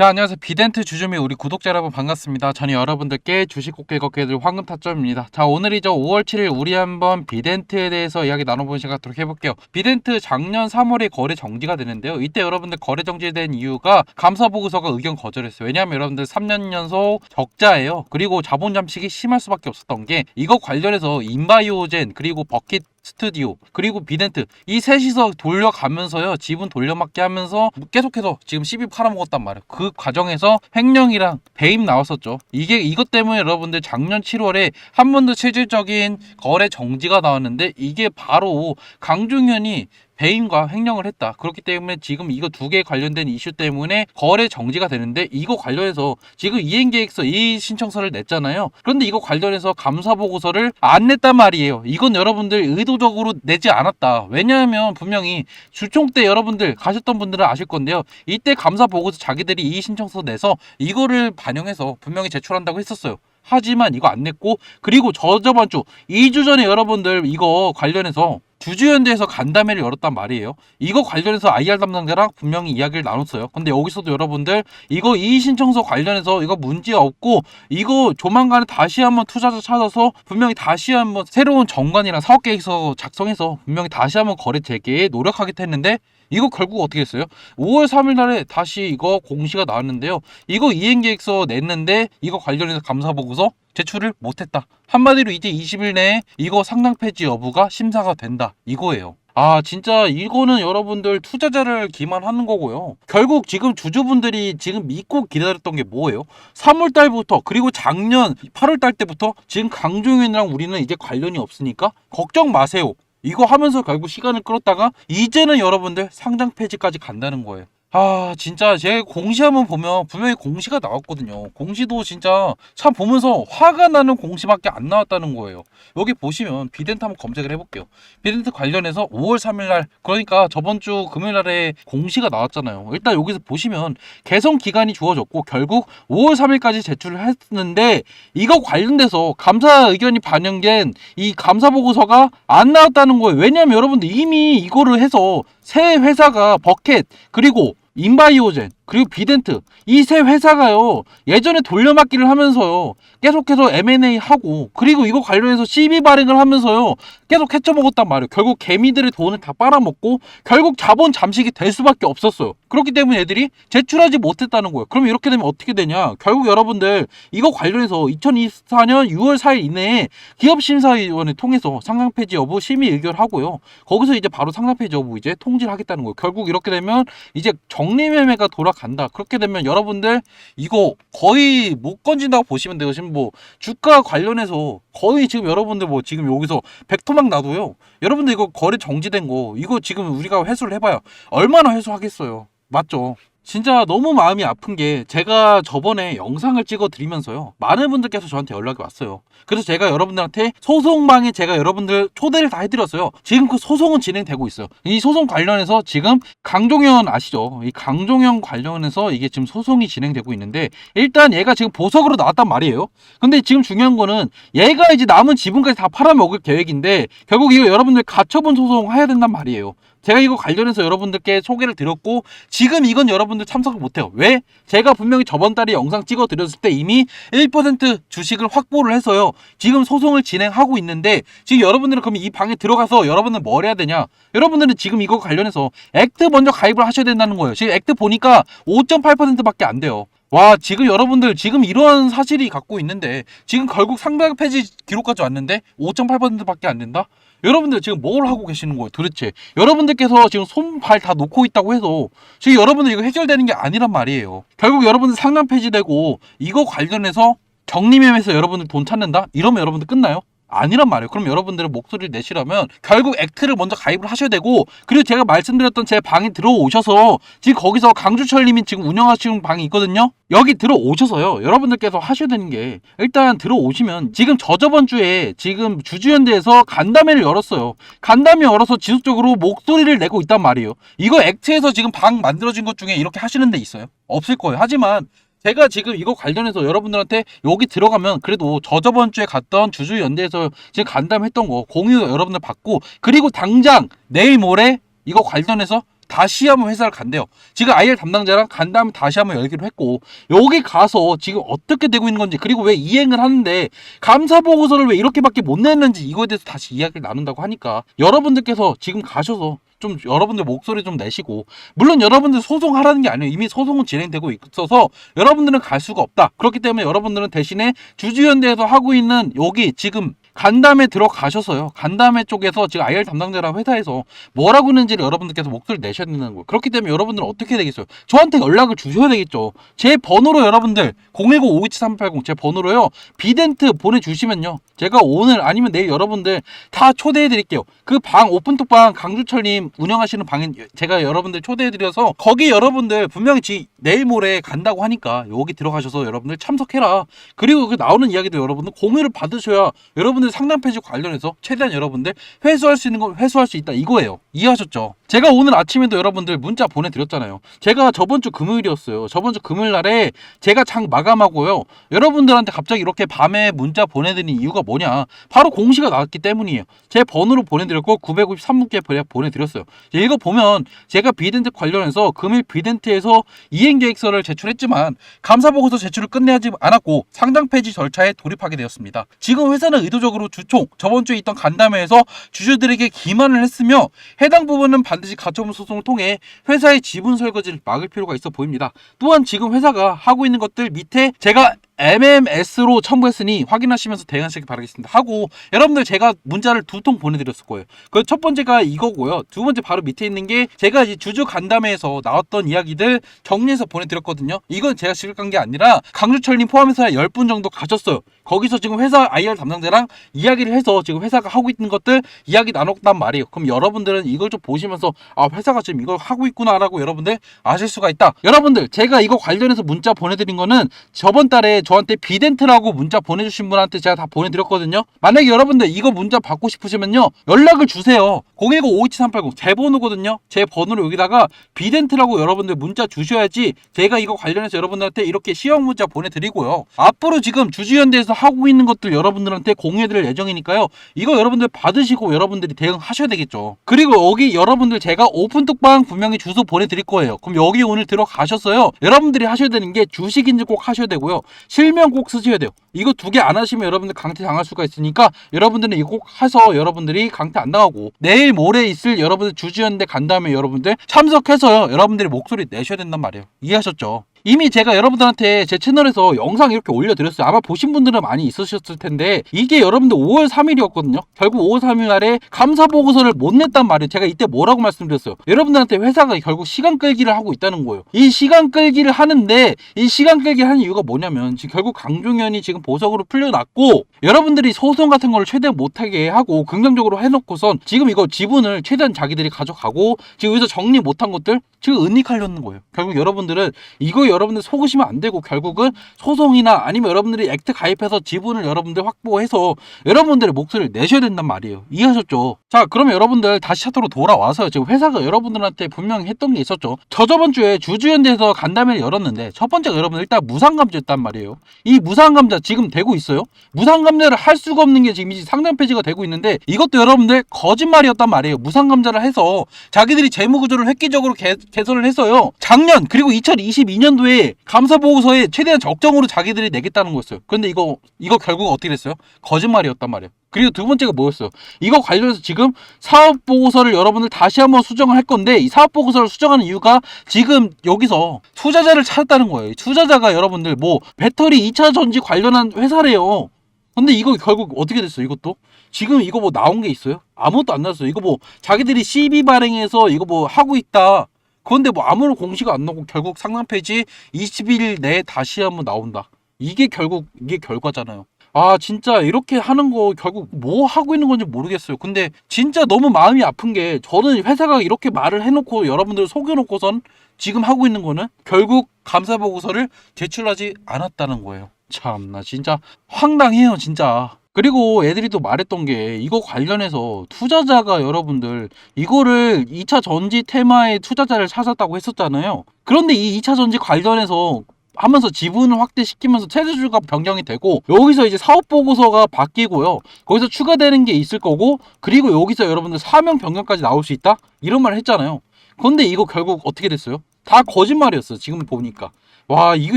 자 안녕하세요. 비덴트 주주미 우리 구독자 여러분 반갑습니다. 저는 여러분들께 주식 꽃길 걷기들 황금 타점입니다. 자 오늘이죠 5월 7일 우리 한번 비덴트에 대해서 이야기 나눠보는 시간 갖도록 해볼게요. 비덴트 작년 3월에 거래 정지가 되는데요. 이때 여러분들 거래 정지된 이유가 감사 보고서가 의견 거절했어요. 왜냐하면 여러분들 3년 연속 적자예요. 그리고 자본 잠식이 심할 수밖에 없었던 게 이거 관련해서 인바이오젠 그리고 버킷 스튜디오 그리고 비덴트. 이 셋이서 돌려가면서요 지분 돌려막기 하면서 계속해서 지금 시비 팔아먹었단 말이에요. 그 과정에서 횡령이랑 배임 나왔었죠. 이게 이것 때문에 여러분들 작년 7월에 한 번 더 실질적인 거래 정지가 나왔는데 이게 바로 강중현이 배임과 횡령을 했다. 그렇기 때문에 지금 이거 두 개 관련된 이슈 때문에 거래 정지가 되는데 이거 관련해서 지금 이행계획서 이 신청서를 냈잖아요. 그런데 이거 관련해서 감사 보고서를 안 냈단 말이에요. 이건 여러분들 의도적으로 내지 않았다. 왜냐하면 분명히 주총 때 여러분들 가셨던 분들은 아실 건데요. 이때 감사 보고서 자기들이 이 신청서 내서 이거를 반영해서 분명히 제출한다고 했었어요. 하지만 이거 안 냈고 그리고 저저번 주 2주 전에 여러분들 이거 관련해서 주주연대에서 간담회를 열었단 말이에요. 이거 관련해서 IR 담당자랑 분명히 이야기를 나눴어요. 근데 여기서도 여러분들 이거 이의 신청서 관련해서 이거 문제 없고 이거 조만간에 다시 한번 투자자 찾아서 분명히 다시 한번 새로운 정관이랑 사업 계획서 작성해서 분명히 다시 한번 거래 재개에 노력하겠다 했는데 이거 결국 어떻게 했어요? 5월 3일 날에 다시 이거 공시가 나왔는데요. 이거 이행 계획서 냈는데 이거 관련해서 감사 보고서 제출을 못했다. 한마디로 이제 20일 내에 이거 상당 폐지 여부가 심사가 된다. 이거예요. 아 진짜 이거는 여러분들 투자자를 기만하는 거고요. 결국 지금 주주분들이 지금 믿고 기다렸던 게 뭐예요? 3월 달부터 그리고 작년 8월 달 때부터 지금 강종윤이랑 우리는 이제 관련이 없으니까 걱정 마세요. 이거 하면서 결국 시간을 끌었다가 이제는 여러분들 상장 폐지까지 간다는 거예요. 아 진짜 제 공시 한번 보면 분명히 공시가 나왔거든요. 공시도 진짜 참 보면서 화가 나는 공시밖에 안 나왔다는 거예요. 여기 보시면 비덴트 한번 검색을 해볼게요. 비덴트 관련해서 5월 3일 날 그러니까 저번 주 금요일 날에 공시가 나왔잖아요. 일단 여기서 보시면 개선 기간이 주어졌고 결국 5월 3일까지 제출을 했는데 이거 관련돼서 감사 의견이 반영된 이 감사 보고서가 안 나왔다는 거예요. 왜냐하면 여러분들 이미 이거를 해서 새 회사가 버켓 그리고 인바이오젠 그리고 비덴트. 이 세 회사가요 예전에 돌려막기를 하면서요 계속해서 M&A 하고 그리고 이거 관련해서 CB 발행을 하면서요 계속 헤쳐먹었단 말이에요. 결국 개미들의 돈을 다 빨아먹고 결국 자본 잠식이 될 수밖에 없었어요. 그렇기 때문에 애들이 제출하지 못했다는 거예요. 그럼 이렇게 되면 어떻게 되냐? 결국 여러분들 이거 관련해서 2024년 6월 4일 이내에 기업심사위원회 통해서 상장 폐지 여부 심의 의결하고요. 거기서 이제 바로 상장 폐지 여부 이제 통지를 하겠다는 거예요. 결국 이렇게 되면 이제 정 리매매가 돌아간다. 그렇게 되면 여러분들 이거 거의 못 건진다고 보시면 돼요. 지금 뭐 주가 관련해서 거의 지금 여러분들 뭐 지금 여기서 백토막 나도요. 여러분들 이거 거래 정지된 거 이거 지금 우리가 회수를 해봐요. 얼마나 회수하겠어요. 맞죠? 진짜 너무 마음이 아픈 게 제가 저번에 영상을 찍어 드리면서요. 많은 분들께서 저한테 연락이 왔어요. 그래서 제가 여러분들한테 소송방에 제가 여러분들 초대를 다 해드렸어요. 지금 그 소송은 진행되고 있어요. 이 소송 관련해서 지금 강종현 아시죠? 이 강종현 관련해서 이게 지금 소송이 진행되고 있는데 일단 얘가 지금 보석으로 나왔단 말이에요. 근데 지금 중요한 거는 얘가 이제 남은 지분까지 다 팔아먹을 계획인데 결국 이거 여러분들 가처분 소송 해야 된단 말이에요 제가 이거 관련해서 여러분들께 소개를 드렸고 지금 이건 여러분들 참석을 못해요. 왜? 제가 분명히 저번 달에 영상 찍어 드렸을 때 이미 1% 주식을 확보를 해서요. 지금 소송을 진행하고 있는데 지금 여러분들은 그럼 이 방에 들어가서 여러분들 뭘 해야 되냐? 여러분들은 지금 이거 관련해서 액트 먼저 가입을 하셔야 된다는 거예요. 지금 액트 보니까 5.8%밖에 안 돼요. 와 지금 여러분들 지금 이러한 사실이 갖고 있는데 지금 결국 상당 폐지 기록까지 왔는데 5.8%밖에 안 된다? 여러분들 지금 뭘 하고 계시는 거예요 도대체 여러분들께서 지금 손발 다 놓고 있다고 해서 지금 여러분들 이거 해결되는 게 아니란 말이에요 결국 여러분들 상담 폐지되고 이거 관련해서 정리매매에서 여러분들 돈 찾는다? 이러면 여러분들 끝나요? 아니란 말이에요. 그럼 여러분들은 목소리를 내시려면 결국 액트를 먼저 가입을 하셔야 되고 그리고 제가 말씀드렸던 제 방에 들어오셔서 지금 거기서 강주철님이 지금 운영하시는 방이 있거든요. 여기 들어오셔서요. 여러분들께서 하셔야 되는 게 일단 들어오시면 지금 저저번 주에 지금 주주연대에서 간담회를 열었어요. 간담회 열어서 지속적으로 목소리를 내고 있단 말이에요. 이거 액트에서 지금 방 만들어진 것 중에 이렇게 하시는 데 있어요? 없을 거예요. 하지만 제가 지금 이거 관련해서 여러분들한테 여기 들어가면 그래도 저저번 주에 갔던 주주 연대에서 지금 간담했던 거 공유 여러분들 받고 그리고 당장 내일 모레 이거 관련해서 다시 한번 회사를 간대요. 지금 IR 담당자랑 간 다음에 다시 한번 열기로 했고 여기 가서 지금 어떻게 되고 있는 건지 그리고 왜 이행을 하는데 감사 보고서를 왜 이렇게밖에 못 냈는지 이거에 대해서 다시 이야기를 나눈다고 하니까 여러분들께서 지금 가셔서 좀 여러분들 목소리 좀 내시고 물론 여러분들 소송하라는 게 아니에요 이미 소송은 진행되고 있어서 여러분들은 갈 수가 없다 그렇기 때문에 여러분들은 대신에 주주연대에서 하고 있는 여기 지금 간담회 들어가셔서요. 간담회 쪽에서 지금 IR 담당자랑 회사에서 뭐라고 했는지를 여러분들께서 목소리를 내셔야 되는 거예요. 그렇기 때문에 여러분들은 어떻게 되겠어요? 저한테 연락을 주셔야 되겠죠. 제 번호로 여러분들 010-527-380 제 번호로요. 비덴트 보내주시면요. 제가 오늘 아니면 내일 여러분들 다 초대해 드릴게요. 그 방 오픈톡방 강주철님 운영하시는 방에 제가 여러분들 초대해 드려서 거기 여러분들 분명히 지 내일 모레 간다고 하니까 여기 들어가셔서 여러분들 참석해라. 그리고 그 나오는 이야기도 여러분들 공유를 받으셔야 여러분 들 상담 페이지 관련해서 최대한 여러분들 회수할 수 있는 걸 회수할 수 있다 이거예요. 이해하셨죠? 제가 오늘 아침에도 여러분들 문자 보내드렸잖아요. 제가 저번 주 금요일이었어요. 저번 주 금요일 날에 제가 장 마감하고요. 여러분들한테 갑자기 이렇게 밤에 문자 보내드린 이유가 뭐냐? 바로 공시가 나왔기 때문이에요. 제 번호로 보내드렸고 953분께 보내드렸어요. 이거 보면 제가 비덴트 관련해서 금일 비덴트에서 이행 계획서를 제출했지만 감사 보고서 제출을 끝내지 않았고 상장 폐지 절차에 돌입하게 되었습니다. 지금 회사는 의도 적으로 주총 저번 주에 있던 간담회에서 주주들에게 기만을 했으며 해당 부분은 반드시 가처분 소송을 통해 회사의 지분 설거지를 막을 필요가 있어 보입니다. 또한 지금 회사가 하고 있는 것들 밑에 제가 MMS로 첨부했으니 확인하시면서 대응하시기 바라겠습니다. 하고 여러분들 제가 문자를 두 통 보내드렸을 거예요. 그 첫 번째가 이거고요. 두 번째 바로 밑에 있는 게 제가 이제 주주 간담회에서 나왔던 이야기들 정리해서 보내드렸거든요. 이건 제가 지급한 게 아니라 강주철님 포함해서 10분 정도 가셨어요. 거기서 지금 회사 IR 담당자랑 이야기를 해서 지금 회사가 하고 있는 것들 이야기 나눴단 말이에요. 그럼 여러분들은 이걸 좀 보시면서 아 회사가 지금 이걸 하고 있구나라고 여러분들 아실 수가 있다. 여러분들 제가 이거 관련해서 문자 보내드린 거는 저번 달에 저한테 비덴트라고 문자 보내주신 분한테 제가 다 보내드렸거든요. 만약에 여러분들 이거 문자 받고 싶으시면요 연락을 주세요. 010-527-380 제 번호거든요. 제 번호를 여기다가 비덴트라고 여러분들 문자 주셔야지 제가 이거 관련해서 여러분들한테 이렇게 시험 문자 보내드리고요. 앞으로 지금 주주연대에서 하고 있는 것들 여러분들한테 공유해드릴 예정이니까요. 이거 여러분들 받으시고 여러분들이 대응하셔야 되겠죠. 그리고 여기 여러분들 제가 오픈톡방 분명히 주소 보내드릴 거예요. 그럼 여기 오늘 들어가셨어요. 여러분들이 하셔야 되는 게 주식인지 꼭 하셔야 되고요. 실명 꼭 쓰셔야 돼요. 이거 두 개 안 하시면 여러분들 강퇴 당할 수가 있으니까 여러분들은 이거 꼭 해서 여러분들이 강퇴 안 당하고 내일 모레 있을 여러분들 주주연대 간 다음에 여러분들 참석해서요. 여러분들이 목소리 내셔야 된단 말이에요. 이해하셨죠? 이미 제가 여러분들한테 제 채널에서 영상 이렇게 올려드렸어요. 아마 보신 분들은 많이 있으셨을 텐데 이게 여러분들 5월 3일이었거든요. 결국 5월 3일 날에 감사 보고서를 못 냈단 말이에요. 제가 이때 뭐라고 말씀드렸어요. 여러분들한테 회사가 결국 시간 끌기를 하고 있다는 거예요. 이 시간 끌기를 하는데 이 시간 끌기를 하는 이유가 뭐냐면 지금 결국 강종현이 지금 보석으로 풀려났고 여러분들이 소송 같은 걸 최대한 못하게 하고 긍정적으로 해놓고선 지금 이거 지분을 최대한 자기들이 가져가고 지금 여기서 정리 못한 것들 지금 은닉하려는 거예요. 결국 여러분들은 이거 여러분들 속으시면 안 되고 결국은 소송이나 아니면 여러분들이 액트 가입해서 지분을 여러분들 확보해서 여러분들의 목소리를 내셔야 된단 말이에요. 이해하셨죠? 자, 그러면 여러분들 다시 차트로 돌아와서 지금 회사가 여러분들한테 분명히 했던 게 있었죠. 저 저번 주에 주주연대에서 간담회를 열었는데 첫 번째가 여러분 일단 무상감자였단 말이에요. 이 무상감자 지금 되고 있어요. 무상감자를 할 수가 없는 게 지금 상장 페이지가 되고 있는데 이것도 여러분들 거짓말이었단 말이에요. 무상감자를 해서 자기들이 재무구조를 획기적으로 개, 개선을 했어요. 작년 그리고 2022년도 에 감사 보고서에 최대한 적정으로 자기들이 내겠다는 거였어요. 그런데 이거 이거 결국 어떻게 됐어요? 거짓말이었단 말이에요. 그리고 두 번째가 뭐였어요? 이거 관련해서 지금 사업 보고서를 여러분들 다시 한번 수정을 할 건데 이 사업 보고서를 수정하는 이유가 지금 여기서 투자자를 찾았다는 거예요. 투자자가 여러분들 뭐 배터리 2차 전지 관련한 회사래요. 근데 이거 결국 어떻게 됐어요? 이것도 지금 이거 뭐 나온 게 있어요? 아무것도 안 나왔어요. 이거 뭐 자기들이 CB 발행해서 이거 뭐 하고 있다. 그런데 뭐 아무런 공시가 안 나오고 결국 상담 페이지 20일 내에 다시 한번 나온다. 이게 결국 이게 결과잖아요. 아 진짜 이렇게 하는 거 결국 뭐 하고 있는 건지 모르겠어요. 근데 진짜 너무 마음이 아픈 게 저는 회사가 이렇게 말을 해놓고 여러분들 속여놓고선 지금 하고 있는 거는 결국 감사 보고서를 제출하지 않았다는 거예요. 참나 진짜 황당해요 진짜. 그리고 애들이 또 말했던 게 이거 관련해서 투자자가 여러분들 이거를 2차 전지 테마의 투자자를 찾았다고 했었잖아요. 그런데 이 2차 전지 관련해서 하면서 지분을 확대시키면서 체제주가 변경이 되고 여기서 이제 사업 보고서가 바뀌고요. 거기서 추가되는 게 있을 거고 그리고 여기서 여러분들 사명 변경까지 나올 수 있다 이런 말을 했잖아요. 근데 이거 결국 어떻게 됐어요? 다 거짓말이었어. 지금 보니까. 와, 이거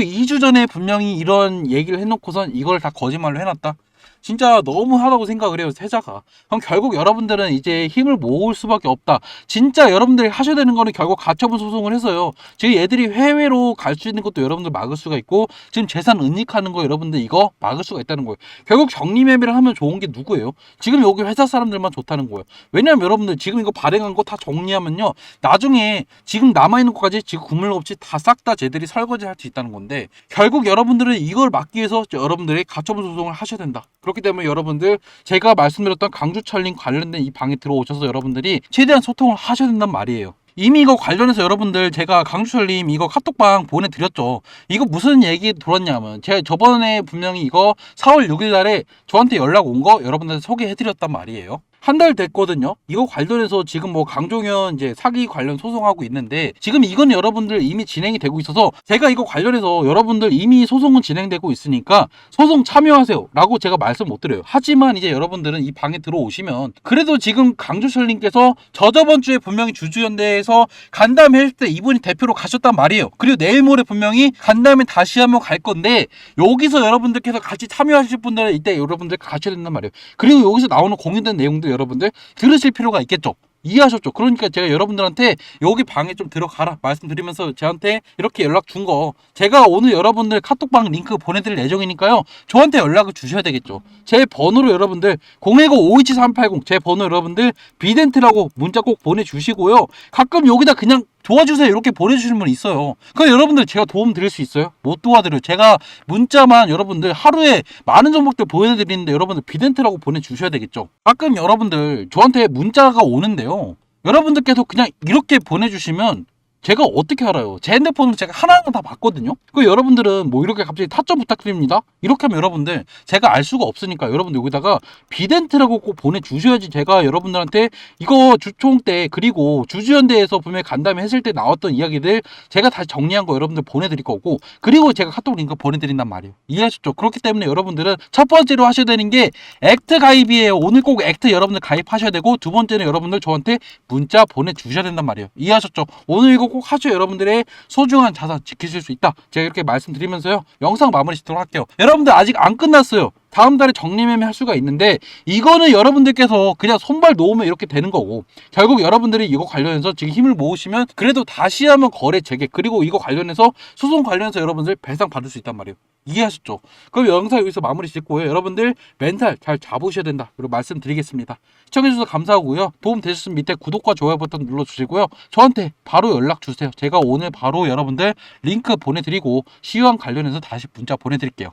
2주 전에 분명히 이런 얘기를 해놓고선 이걸 다 거짓말로 해놨다? 진짜 너무하다고 생각을 해요, 세자가. 그럼 결국 여러분들은 이제 힘을 모을 수밖에 없다. 진짜 여러분들이 하셔야 되는 거는 결국 가처분 소송을 해서요. 지금 얘들이 해외로 갈 수 있는 것도 여러분들 막을 수가 있고, 지금 재산 은닉하는 거 여러분들 이거 막을 수가 있다는 거예요. 결국 정리매매를 하면 좋은 게 누구예요? 지금 여기 회사 사람들만 좋다는 거예요. 왜냐면 여러분들 지금 이거 발행한 거 다 정리하면요. 나중에 지금 남아있는 것까지 지금 구물 없이 다 싹다 쟤들이 설거지 할 수 있다는 건데 결국 여러분들은 이걸 막기 위해서 여러분들이 가처분 소송을 하셔야 된다. 그렇 기 때문에 여러분들 제가 말씀드렸던 강주철링 관련된 이 방에 들어오셔서 여러분들이 최대한 소통을 하셔야 된단 말이에요. 이미 이거 관련해서 여러분들 제가 강주철님 이거 카톡방 보내드렸죠. 이거 무슨 얘기 들었냐면 제가 저번에 분명히 이거 4월 6일 날에 저한테 연락 온 거 여러분들 소개해드렸단 말이에요. 한 달 됐거든요. 이거 관련해서 지금 뭐 강종현 이제 사기 관련 소송하고 있는데 지금 이건 여러분들 이미 진행이 되고 있어서 제가 이거 관련해서 여러분들 이미 소송은 진행되고 있으니까 소송 참여하세요 라고 제가 말씀 못 드려요. 하지만 이제 여러분들은 이 방에 들어오시면 그래도 지금 강주철님께서 저저번 주에 분명히 주주연대에서 간담회 할때 이분이 대표로 가셨단 말이에요. 그리고 내일 모레 분명히 간담회 다시 한번 갈 건데 여기서 여러분들께서 같이 참여하실 분들은 이때 여러분들 가셔야 된단 말이에요. 그리고 여기서 나오는 공유된 내용도 여러분들 들으실 필요가 있겠죠. 이해하셨죠? 그러니까 제가 여러분들한테 여기 방에 좀 들어가라 말씀드리면서 저한테 이렇게 연락 준 거 제가 오늘 여러분들 카톡방 링크 보내드릴 예정이니까요. 저한테 연락을 주셔야 되겠죠. 제 번호로 여러분들 010-527-380 제 번호 여러분들 비덴트라고 문자 꼭 보내주시고요. 가끔 여기다 그냥 도와주세요 이렇게 보내주시는 분 있어요. 그럼 여러분들 제가 도움 드릴 수 있어요? 못 도와드려요. 제가 문자만 여러분들 하루에 많은 정보들 보내드리는데 여러분들 비덴트라고 보내주셔야 되겠죠. 가끔 여러분들 저한테 문자가 오는데요. 여러분들께서 그냥 이렇게 보내주시면 제가 어떻게 알아요? 제 핸드폰은 제가 하나하나 다 봤거든요. 그 여러분들은 뭐 이렇게 갑자기 타점 부탁드립니다. 이렇게 하면 여러분들 제가 알 수가 없으니까 여러분들 여기다가 비덴트라고 꼭 보내주셔야지 제가 여러분들한테 이거 주총 때 그리고 주주연대에서 분명히 간담회 했을 때 나왔던 이야기들 제가 다시 정리한 거 여러분들 보내드릴 거고 그리고 제가 카톡 링크 보내드린단 말이에요. 이해하셨죠? 그렇기 때문에 여러분들은 첫 번째로 하셔야 되는 게 액트 가입이에요. 오늘 꼭 액트 여러분들 가입하셔야 되고 두 번째는 여러분들 저한테 문자 보내주셔야 된단 말이에요. 이해하셨죠? 오늘 이거 꼭 하셔야 여러분들의 소중한 자산 지키실 수 있다. 제가 이렇게 말씀드리면서요. 영상 마무리 짓도록 할게요. 여러분들 아직 안 끝났어요. 다음 달에 정리매매 할 수가 있는데 이거는 여러분들께서 그냥 손발 놓으면 이렇게 되는 거고 결국 여러분들이 이거 관련해서 지금 힘을 모으시면 그래도 다시 한번 거래 재개 그리고 이거 관련해서 소송 관련해서 여러분들 배상 받을 수 있단 말이에요. 이해하셨죠? 그럼 영상 여기서 마무리 짓고요. 여러분들 멘탈 잘 잡으셔야 된다. 그리고 말씀드리겠습니다. 시청해주셔서 감사하고요. 도움 되셨으면 밑에 구독과 좋아요 버튼 눌러주시고요. 저한테 바로 연락 주세요. 제가 오늘 바로 여러분들 링크 보내드리고 시황 관련해서 다시 문자 보내드릴게요.